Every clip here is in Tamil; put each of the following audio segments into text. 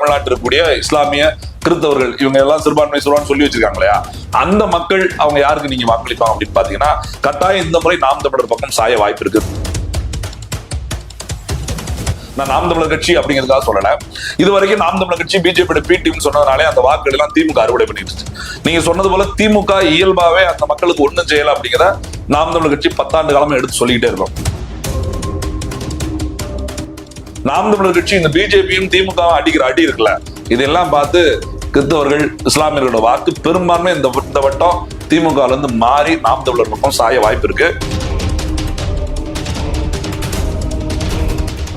தமிழ்நாட்டில் இருக்கக்கூடிய இஸ்லாமிய கிறிஸ்தவர்கள் இவங்க எல்லாம் சிறுபான்மை சிறுபான்மை சொல்லி வச்சிருக்காங்க இல்லையா? அந்த மக்கள் அவங்க யாருக்கு நீங்க வாக்களிப்பாங்க அப்படின்னு பாத்தீங்கன்னா கட்டாயம் இந்த முறை நாம் தமிழர் பக்கம் சாய வாய்ப்பு இருக்கு. நான் நாம் தமிழர் கட்சி அப்படிங்கிறதுக்காக சொல்லல. இது வரைக்கும் நாம் தமிழர் கட்சி பிஜேபி பி டீம் சொன்னதுனாலே அந்த வாக்குகள் எல்லாம் திமுக அறுவடை பண்ணிட்டு நீங்க சொன்னது போல திமுக இயல்பாவே அந்த மக்களுக்கு ஒண்ணும் செய்யல அப்படிங்கிற நாம் தமிழர் கட்சி பத்தாண்டு காலமா எடுத்து சொல்லிக்கிட்டே இருக்கோம். நாம் தமிழர் கட்சி இந்த பிஜேபியும் திமுக அடிக்கிற அடி இருக்குல்ல. இதெல்லாம் பார்த்து கிறிஸ்தவர்கள் இஸ்லாமியர்களோட வாக்கு பெரும்பான்மை இந்த இந்த வட்டம் திமுக ல இருந்து மாறி நாம் தமிழர் பக்கம் சாய வாய்ப்பு இருக்கு.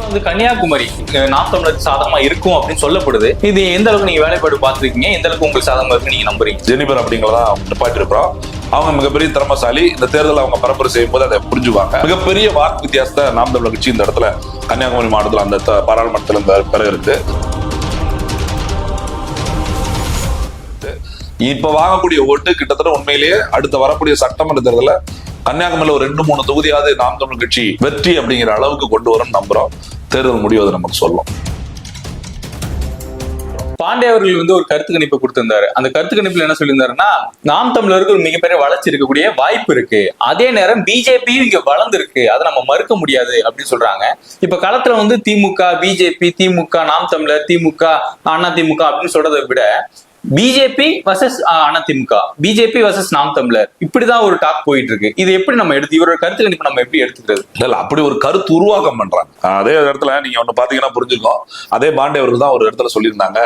வந்து கன்னியாகுமரி நாம் தமிழருக்கு சாதகமா இருக்கும் அப்படின்னு சொல்லப்படுது. இது எந்த அளவுக்கு நீங்க வேலைப்பாடு பார்த்திருக்கீங்க? எந்த அளவுக்கு உங்களுக்கு சாதகமா இருக்கு நீங்க நம்புறீங்க? ஜெனிபர் அப்படிங்கிறதா நிப்பாட்டி இருக்கிறோம் அவங்க மிகப்பெரிய திறமசாலி. இந்த தேர்தல் அவங்க பரப்புரை செய்யும் போது அதை புரிஞ்சுவாங்க மிகப்பெரிய வாக்கு வித்தியாசத்தை நாம் தமிழர் கட்சி இந்த இடத்துல கன்னியாகுமரி மாவட்டத்தில் அந்த பாராளுமன்றத்தில் இந்த பெற இருக்கு. இப்ப வாங்கக்கூடிய ஓட்டு கிட்டத்தட்ட உண்மையிலேயே அடுத்த வரக்கூடிய சட்டமன்ற தேர்தலில் கன்னியாகுமரியில் ஒரு ரெண்டு மூணு தொகுதியாவது நாம் தமிழ் கட்சி வெற்றி அப்படிங்கிற அளவுக்கு கொண்டு வரும் நம்புறோம். தேர்தல் முடிவு நமக்கு சொல்லும் பாண்டே அவர்கள் வந்து ஒரு கருத்து கணிப்பு கொடுத்திருந்தாரு. அந்த கருத்து கணிப்புல என்ன சொல்லியிருந்தாருன்னா நாம் தமிழருக்கு ஒரு மிகப்பெரிய வளர்ச்சி இருக்கக்கூடிய வாய்ப்பு இருக்கு. அதே நேரம் பிஜேபியும் இங்க வளர்ந்துருக்கு. அதை நம்ம மறுக்க முடியாது அப்படின்னு சொல்றாங்க. இப்ப களத்துல வந்து திமுக பிஜேபி திமுக நாம் தமிழர் திமுக அண்ணா திமுக அப்படின்னு சொல்றதை விட பிஜேபி வர்சஸ் அதிமுக பிஜேபி வர்சஸ் நாம் தமிழர். இப்படிதான் ஒரு டாக் போயிட்டு இருக்கு இது எப்படி நம்ம எடுத்து இவரோட கருத்துல இப்ப நம்ம எப்படி எடுத்துக்கிறது? இல்ல அப்படி ஒரு கருத்து உருவாக்கம் பண்றாங்க. அதே இடத்துல நீங்க ஒண்ணு பாத்தீங்கன்னா புரிஞ்சுக்கும் அதே பாண்டே அவர்கள் தான் ஒரு இடத்துல சொல்லியிருந்தாங்க.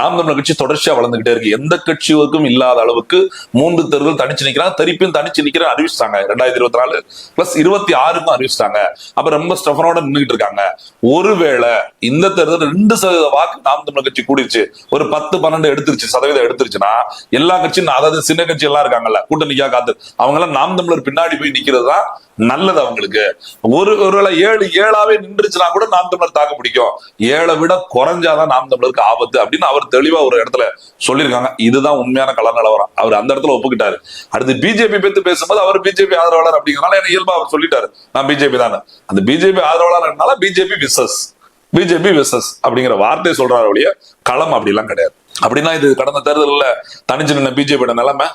நாம் தமிழர் கட்சி தொடர்ச்சியா வளர்ந்துகிட்டே இருக்கு. எந்த கட்சிக்கும் இல்லாத அளவுக்கு மூன்று தேர்தல் தனிச்சு நிக்கிறாங்க. திருப்பியும் தனிச்சு நிக்கிற அறிவிச்சிட்டாங்க. ரெண்டாயிரத்தி இருபத்தி நாலு பிளஸ் இருபத்தி ஆறுக்கும் அறிவிச்சிட்டாங்க. அப்ப ரொம்ப ஸ்டெஃபனோட நின்றுட்டு இருக்காங்க. ஒருவேளை இந்த தேர்தல் ரெண்டு சதவீத வாக்கு நாம் தமிழர் கட்சி கூடிருச்சு. ஒரு பத்து பன்னெண்டு எடுத்துருச்சு சதவீதம் எடுத்துருச்சுன்னா எல்லா கட்சியும் அதாவது சின்ன கட்சி எல்லாம் இருக்காங்கல்ல கூட்டணிக்கா காத்து அவங்க எல்லாம் நாம் தமிழர் பின்னாடி போய் நிக்கிறது தான் நல்லது அவங்களுக்கு. ஒரு ஒருவேளை ஏழு ஏழாவே நின்றுச்சுன்னா கூட நாம் தமிழர் தாக்கு பிடிக்கும். ஏழை விட குறைஞ்சாதான் நாம் தமிழருக்கு ஆபத்து அப்படின்னு அவர் தெளிவா ஒரு இடத்துல சொல்லியிருக்காங்க. இதுதான் உண்மையான கள நிலவரம். அவர் அந்த இடத்துல ஒப்புக்கிட்டாரு. அடுத்து பிஜேபி பத்தி பேசும்போது அவர் பிஜேபி ஆதரவாளர் அப்படிங்கிறனால எனக்கு இயல்பா அவர் சொல்லிட்டாரு. நான் பிஜேபி தானே. அந்த பிஜேபி ஆதரவாளர்னால பிஜேபி விசஸ். பிஜேபி விசஸ் அப்படிங்கிற வார்த்தை சொல்றாரு ஒழிய களம் அப்படிலாம் கிடையாது. அப்படின்னா இது கடந்த தேர்தலில் தனிச்சு நின்ன பிஜேபியோட நிலைமை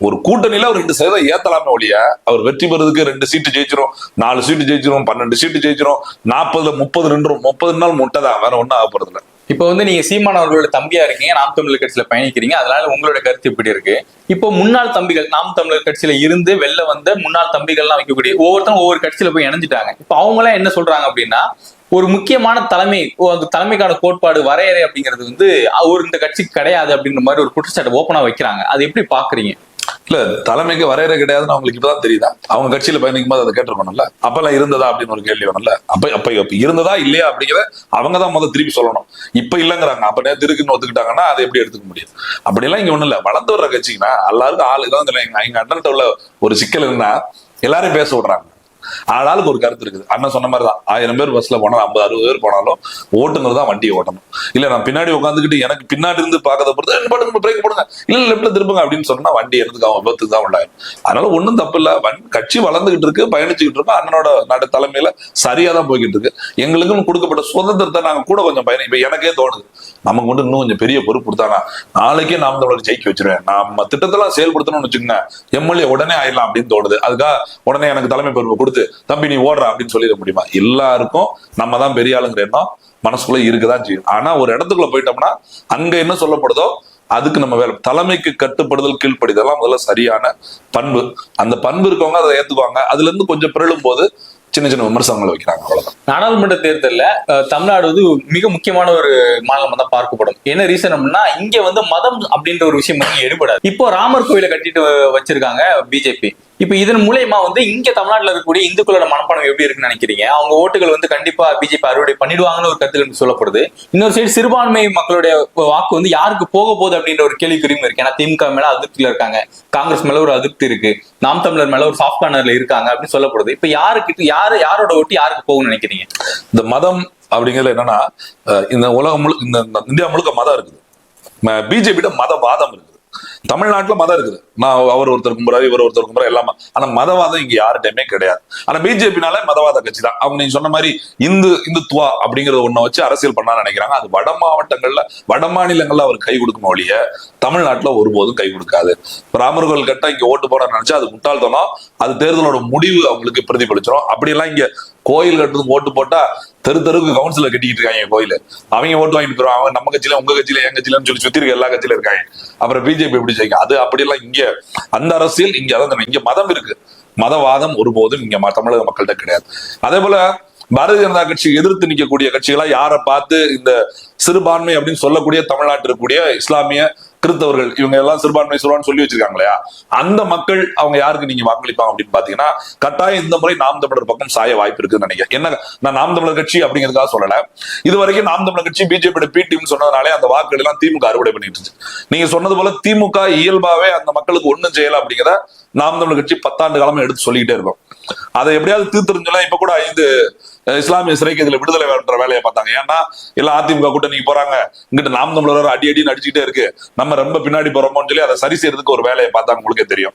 ஒரு கூட்டணியில ஒரு ரெண்டு சதவீதம் ஏத்தலாமே ஒழிய அவர் வெற்றி பெறதுக்கு ரெண்டு சீட்டு ஜெயிச்சிரும் நாலு சீட்டு ஜெயிச்சிரும் பன்னெண்டு சீட்டு ஜெயிச்சிரும் நாற்பதுல முப்பது ரெண்டு முப்பது நாள் முட்டை தான் வேற ஒன்றும் ஆக இல்ல இப்போ வந்து நீங்க சீமான் அவர்களோட தம்பியா இருக்கீங்க நாம் தமிழர் கட்சியில பயணிக்கிறீங்க அதனால உங்களோட கருத்து இப்படி இருக்கு. இப்போ முன்னாள் தம்பிகள் நாம் தமிழர் கட்சியில இருந்து வெளில வந்த முன்னாள் தம்பிகள்லாம் வைக்கக்கூடிய ஒவ்வொருத்தரும் ஒவ்வொரு கட்சியில போய் இணைஞ்சிட்டாங்க. இப்போ அவங்க எல்லாம் என்ன சொல்றாங்க அப்படின்னா ஒரு முக்கியமான தலைமை அந்த தலைமைக்கான கோட்பாடு வரையறை அப்படிங்கிறது வந்து ஒரு இந்த கட்சிக்கு கிடையாது அப்படின்ற மாதிரி ஒரு குற்றச்சாட்டை ஓப்பனா வைக்கிறாங்க. அது எப்படி பாக்குறீங்க இல்ல தலைமைக்கு வரையறை கிடையாதுன்னு அவங்களுக்கு இப்பதான் தெரியுதா? அவங்க கட்சியில பயணிக்கும் போது அதை கேட்டிருக்கணும்ல? அப்பெல்லாம் இருந்ததா அப்படின்னு ஒரு கேள்வி வேணும்ல அப்ப அப்ப அப்ப இருந்ததா இல்லையா அப்படிங்கிற அவங்க தான் முதல் திருப்பி சொல்லணும். இப்ப இல்லைங்கிறாங்க. அப்ப நேரத்து இருக்குன்னு ஒத்துக்கிட்டாங்கன்னா அதை எப்படி எடுத்துக்க முடியும்? அப்படிலாம் இங்க ஒண்ணு இல்ல. வளர்ந்து வர்ற கட்சிங்கன்னா எல்லாருக்கும் ஆளு தான் எங்க எங்க உள்ள ஒரு சிக்கல் என்ன எல்லாரும் பேச விடுறாங்க. ஆளாளுக்கு ஒரு கருத்து இருக்குது. அண்ணன் சொன்ன மாதிரி தான் ஆயிரம் பேர் பஸ்ல போனாலும் ஐம்பது அறுபது பேர் போனாலும் ஓட்டுநர் தான் வண்டியை ஓட்டணும். இல்ல நான் பின்னாடி உட்காந்துக்கிட்டு எனக்கு பின்னாடி இருந்து பார்க்கறத பொறுத்து "ஏய், பாருங்க பிரேக் போடுங்க. இல்ல லெப்ட்ல திரும்புங்க அப்படின்னு சொன்னா வண்டி எனக்கு அவன் விபத்துக்கு தான் உண்டாகும் அதனால ஒன்றும் தப்பு இல்லை. வன் கட்சி வளர்ந்துகிட்டு இருக்கு பயணிச்சுக்கிட்டு இருக்கோம். அண்ணனோட நடு தலைமையில சரியா தான் போய்கிட்டு இருக்கு. எங்களுக்கும் கொடுக்கப்பட்ட சுதந்திரத்தை நாங்க கூட கொஞ்சம் பயணம் இப்ப எனக்கே தோணுது. நமக்கு வந்து இன்னும் கொஞ்சம் பெரிய பொறுப்பு கொடுத்தாங்க நாளைக்கே நாம் தமிழர் ஜெயிக்க வச்சிருவேன். நம்ம திட்டத்தெல்லாம் செயல்படுத்தணும்னு வச்சுக்கோங்க. எம்எல்ஏ உடனே ஆயிடலாம் அப்படின்னு தோணுது. அதுக்காக உடனே எனக்கு தலைமை பொறுப்பு கொடுத்து கொடுத்து தம்பி நீ ஓடுற அப்படின்னு சொல்லிட முடியுமா? எல்லாருக்கும் நம்ம தான் பெரிய ஆளுங்கிற எண்ணம் மனசுக்குள்ள இருக்குதான் செய்யும். ஆனா ஒரு இடத்துக்குள்ள போயிட்டோம்னா அங்க என்ன சொல்லப்படுதோ அதுக்கு நம்ம வேலை. தலைமைக்கு கட்டுப்படுதல் கீழ்ப்படிதெல்லாம் முதல்ல சரியான பண்பு. அந்த பண்பு இருக்கவங்க அதை ஏத்துக்குவாங்க. அதுல இருந்து கொஞ்சம் பிறழும் போது சின்ன சின்ன விமர்சனங்கள் வைக்கிறாங்க. அவ்வளவுதான். நாடாளுமன்ற தேர்தலில் தமிழ்நாடு வந்து மிக முக்கியமான ஒரு மாநிலமா தான் பார்க்கப்படும். என்ன ரீசன் அப்படின்னா இங்க வந்து மதம் அப்படின்ற ஒரு விஷயம் வந்து எடுபடாது. இப்போ ராமர் கோயிலை கட்டிட்டு வச்சிருக்காங்க பிஜேபி. இப்ப இதன் மூலயமா வந்து இங்க தமிழ்நாட்டுல இருக்கக்கூடிய இந்துக்களோட மனப்பான்மை எப்படி இருக்குன்னு நினைக்கிறீங்க? அவங்க ஓட்டுகள் வந்து கண்டிப்பா பிஜேபி அறுவடை பண்ணிடுவாங்கன்னு ஒரு கருத்து சொல்லப்படுது. இன்னொரு சைடு சிறுபான்மை மக்களுடைய வாக்கு வந்து யாருக்கு போக போகுது அப்படின்ற ஒரு கேள்விக்குறியும் இருக்கு. ஏன்னா திமுக மேல அதிருப்தியில இருக்காங்க. காங்கிரஸ் மேல ஒரு அதிருப்தி இருக்கு. நாம் தமிழர் மேல ஒரு சாஃப்ட் கார்னர்ல இருக்காங்க அப்படின்னு சொல்லப்படுது. இப்ப யாருக்கு யாரு யாரோட ஓட்டு யாருக்கு போகும்னு நினைக்கிறீங்க? இந்த மதம் அப்படிங்கிறது என்னன்னா இந்த உலகம் முழு இந்த இந்த இந்தியா முழுக்க மதம் இருக்குது. பிஜேபியிட மதவாதம் இருக்குது. தமிழ்நாட்டுல மதம் இருக்குது. நான் அவர் ஒருத்தர் கும்புறாரு இவர் ஒருத்தர் கும்புறாரு எல்லாமே ஆனா மதவாதம் இங்க யார்கிட்டயுமே கிடையாது. ஆனா பிஜேபினாலே மதவாத கட்சி தான் அவங்க நீங்க சொன்ன மாதிரி இந்து இந்துத்துவா அப்படிங்கறத ஒண்ண வச்சு அரசியல் பண்ண நினைக்கிறாங்க. அது வட மாவட்டங்களில் வட மாநிலங்களில் அவர் கை கொடுக்கும் ஒழிய தமிழ்நாட்டுல ஒருபோதும் கை கொடுக்காது. ராமர்கள் கட்ட இங்க ஓட்டு போட நினைச்சா அது முட்டாள்தனம். அது தேர்தலோட முடிவு அவங்களுக்கு பிரதிபலிச்சிடும் அப்படியெல்லாம் இங்க கோயில் கட்டுறதுக்கு ஓட்டு போட்டா தெரு தெருக்கு கவுன்சிலர் கட்டிக்கிட்டு இருக்காங்க கோயில். அவங்க ஓட்டு வாங்கிட்டு போயிருவாங்க. அவங்க நம்ம கட்சியில உங்க கட்சியில எங்க கட்சியிலன்னு சொல்லி சுத்தி இருக்க எல்லா கட்சியில இருக்காங்க. அப்புறம் பிஜேபி எப்படி செய்யும் அது அப்படியெல்லாம் இங்க அந்த அரசியல் இங்க அதான் இங்க மதம் இருக்கு. மதவாதம் ஒருபோதும் இங்க தமிழக மக்கள்கிட்ட கிடையாது. அதே போல பாரதிய ஜனதா கட்சி எதிர்த்து நிற்கக்கூடிய கட்சிகளா யாரை பார்த்து இந்த சிறுபான்மை அப்படின்னு சொல்லக்கூடிய தமிழ்நாட்டில் இருக்கக்கூடிய இஸ்லாமிய கிறிஸ்தவர்கள் இவங்க எல்லாம் சிறுபான்மை சொல்லுவான்னு சொல்லி வச்சிருக்காங்க இல்லையா? அந்த மக்கள் அவங்க யாருக்கு நீங்க வாக்களிப்பாங்க அப்படின்னு பாத்தீங்கன்னா கட்டாயம் இந்த முறை நாம் தமிழர் பக்கம் சாய வாய்ப்பு இருக்குன்னு நினைக்கிறேன். என்ன நான் நாம் தமிழர் கட்சி அப்படிங்கிறதுக்காக சொல்லல. இது வரைக்கும் நாம் தமிழர் கட்சி பிஜேபி பி டீம் சொன்னதுனாலே அந்த வாக்குகள் எல்லாம் திமுக அறுவடை பண்ணிட்டு இருந்துச்சு. நீங்க சொன்னது போல திமுக இயல்பாவே அந்த மக்களுக்கு ஒண்ணும் செய்யல அப்படிங்கிற நாம் தமிழர் கட்சி பத்தாண்டு காலமா எடுத்து சொல்லிக்கிட்டே இருக்கும். அதை எப்படியாவது தீர்த்தறிஞ்சலாம் இப்ப கூட ஐந்து இஸ்லாமிய சிறைக்கு இதுல விடுதலை பண்ற வேலையை பார்த்தாங்க. ஏன்னா எல்லாம் அதிமுக கூட்டணிக்கு போறாங்க. இங்கிட்ட நாம் தமிழர் அடி அடி அடிச்சுட்டே இருக்கு. நம்ம ரொம்ப பின்னாடி போறோமோன்னு சொல்லி அதை சரி செய்யறதுக்கு ஒரு வேலையை பார்த்தாங்க உங்களுக்கே தெரியும்.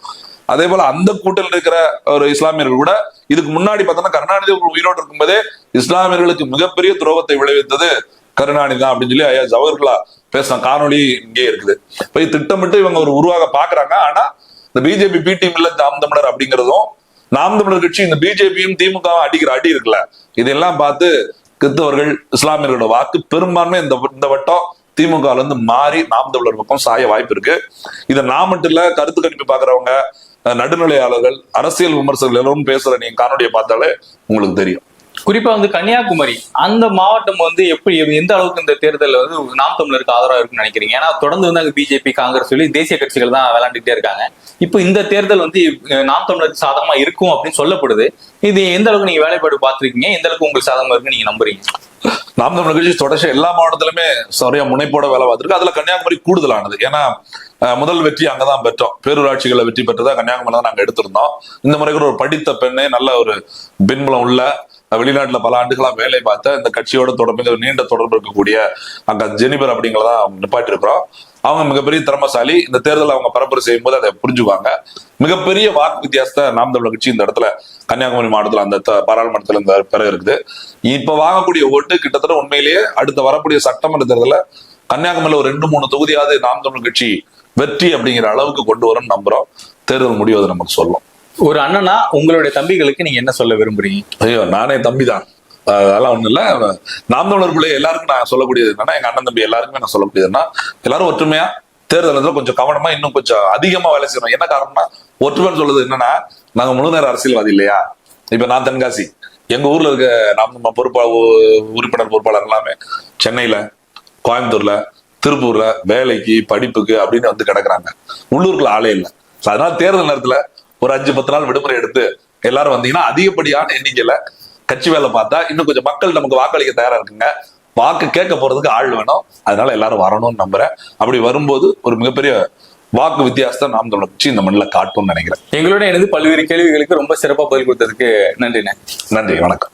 அதே போல அந்த கூட்டணியில் இருக்கிற ஒரு இஸ்லாமியர்கள் கூட இதுக்கு முன்னாடி பார்த்தோம்னா கருணாநிதி உயிரோடு இருக்கும்போதே இஸ்லாமியர்களுக்கு மிகப்பெரிய துரோகத்தை விளைவித்தது கருணாநிதி தான் அப்படின்னு சொல்லி ஐயா ஜவஹர்லா பேசின காணொளி இங்கே இருக்குது. இப்ப திட்டமிட்டு இவங்க ஒரு உருவாக பாக்குறாங்க ஆனா இந்த பிஜேபி பி டீம் இல்ல நாம் தமிழர் அப்படிங்கிறதும் நாம் தமிழர் கட்சி இந்த பிஜேபியும் திமுக அடிக்கிற அடி இருக்குல்ல. இதெல்லாம் பார்த்து கிறிஸ்தவர்கள் இஸ்லாமியர்களோட வாக்கு பெரும்பான்மை இந்த இந்த வட்டம் திமுக இருந்து மாறி நாம் தமிழர் பக்கம் சாய வாய்ப்பு இருக்கு. இதை நான் மட்டும் இல்ல கருத்து கணிப்பு பாக்குறவங்க நடுநிலையாளர்கள் அரசியல் விமர்சகர்கள் எல்லோரும் பேசுற நீங்க காணொலியை பார்த்தாலே உங்களுக்கு தெரியும். குறிப்பா வந்து கன்னியாகுமரி அந்த மாவட்டம் வந்து எப்படி எந்த அளவுக்கு இந்த தேர்தலில் வந்து நாம் தமிழருக்கு ஆதரவா இருக்குன்னு நினைக்கிறீங்க? ஏன்னா தொடர்ந்து வந்து அங்க பிஜேபி காங்கிரஸ் சொல்லி தேசிய கட்சிகள் தான் விளையாண்டுட்டே இருக்காங்க. இப்போ இந்த தேர்தல் வந்து நாம் தமிழருக்கு சாதகமா இருக்கும் அப்படின்னு சொல்லப்படுது. இது எந்த அளவுக்கு நீங்க வேலைப்பாடு பார்த்திருக்கீங்க? எந்த அளவுக்கு உங்களுக்கு சாதகமா இருக்குன்னு நீங்க நம்புறீங்க? நாம் தமிழர் கட்சி தொடர்ச்சி எல்லா மாவட்டத்திலுமே சரியா முனைப்போட வேலை பார்த்துருக்கு. அதுல கன்னியாகுமரி கூடுதலானது. ஏன்னா முதல் வெற்றி அங்கதான் பெற்றோம். பேரூராட்சிகளை வெற்றி பெற்றதா கன்னியாகுமரி தான் நாங்க எடுத்திருந்தோம். இந்த முறை கூட ஒரு படித்த பெண்ணே நல்ல ஒரு பின்புலம் உள்ள வெளிநாட்டுல பல ஆண்டுகளா வேலை பார்த்த இந்த கட்சியோட தொடர்பு நீண்ட தொடர்பு இருக்கக்கூடிய அங்க ஜெனிபர் அப்படிங்கிறத அவங்க நிப்பாட்டி இருக்கிறோம் அவங்க மிகப்பெரிய திறமசாலி. இந்த தேர்தல் அவங்க பரப்புரை செய்யும் போது அதை புரிஞ்சுக்குவாங்க. மிகப்பெரிய வாக்கு வித்தியாசத்தை நாம் தமிழர் கட்சி இந்த இடத்துல கன்னியாகுமரி மாவட்டத்துல அந்த பாராளுமன்றத்தில் பாராளுமன்றத்துல இந்த பெற இருக்குது. இப்ப வாங்கக்கூடிய ஓட்டு கிட்டத்தட்ட உண்மையிலேயே அடுத்த வரக்கூடிய சட்டமன்ற தேர்தலில் கன்னியாகுமரியில ஒரு ரெண்டு மூணு தொகுதியாவது நாம் தமிழர் கட்சி வெற்றி அப்படிங்கிற அளவுக்கு கொண்டு வரும்னு நம்புறோம். தேர்தல் முடிவு நமக்கு சொல்லும். ஒரு அண்ணனா உங்களுடைய தம்பிகளுக்கு நீங்க என்ன சொல்ல விரும்புறீங்க? ஐயோ நானே தம்பி தான் அதெல்லாம் ஒன்றும் இல்ல. நாம் தமிழர் எல்லாருக்கும் நான் சொல்லக்கூடியது என்னன்னா எங்க அண்ணன் தம்பி எல்லாருக்குமே நான் சொல்லக்கூடியதுன்னா எல்லாரும் ஒற்றுமையா தேர்தல் கொஞ்சம் கவனமா இன்னும் கொஞ்சம் அதிகமா வேலை செய்யணும். என்ன காரணம்னா ஒற்றுமைன்னு சொல்றது என்னன்னா நாங்க முழு நேர அரசியல்வாதி இல்லையா? இப்ப நான் தென்காசி. எங்க ஊர்ல இருக்க நாம் நம்ம பொறுப்பா உ- உறுப்பினர் பொறுப்பாளர் எல்லாமே சென்னையில கோயம்புத்தூர்ல திருப்பூர்ல வேலைக்கு படிப்புக்கு அப்படின்னு வந்து கிடக்குறாங்க. உள்ளூருக்குள்ள ஆளே இல்லை. அதனால தேர்தல் நேரத்துல ஒரு அஞ்சு பத்து நாள் விடுமுறை எடுத்து எல்லாரும் வந்தீங்கன்னா அதிகப்படியான எண்ணிக்கையில கட்சி வேலை பார்த்தா இன்னும் கொஞ்சம் மக்கள் நமக்கு வாக்களிக்க தயாரா இருக்குங்க. வாக்கு கேட்க போறதுக்கு ஆள் வேணும். அதனால எல்லாரும் வரணும்னு நம்புறேன். அப்படி வரும்போது ஒரு மிகப்பெரிய வாக்கு வித்தியாசத்தை நாம் கட்சி இந்த மண்ணில் காட்டும்னு நினைக்கிறேன். எங்களோட இணைந்து பல்வேறு கேள்விகளுக்கு ரொம்ப சிறப்பா பதில் கொடுத்ததுக்கு நன்றிண்ணே. நன்றி வணக்கம்.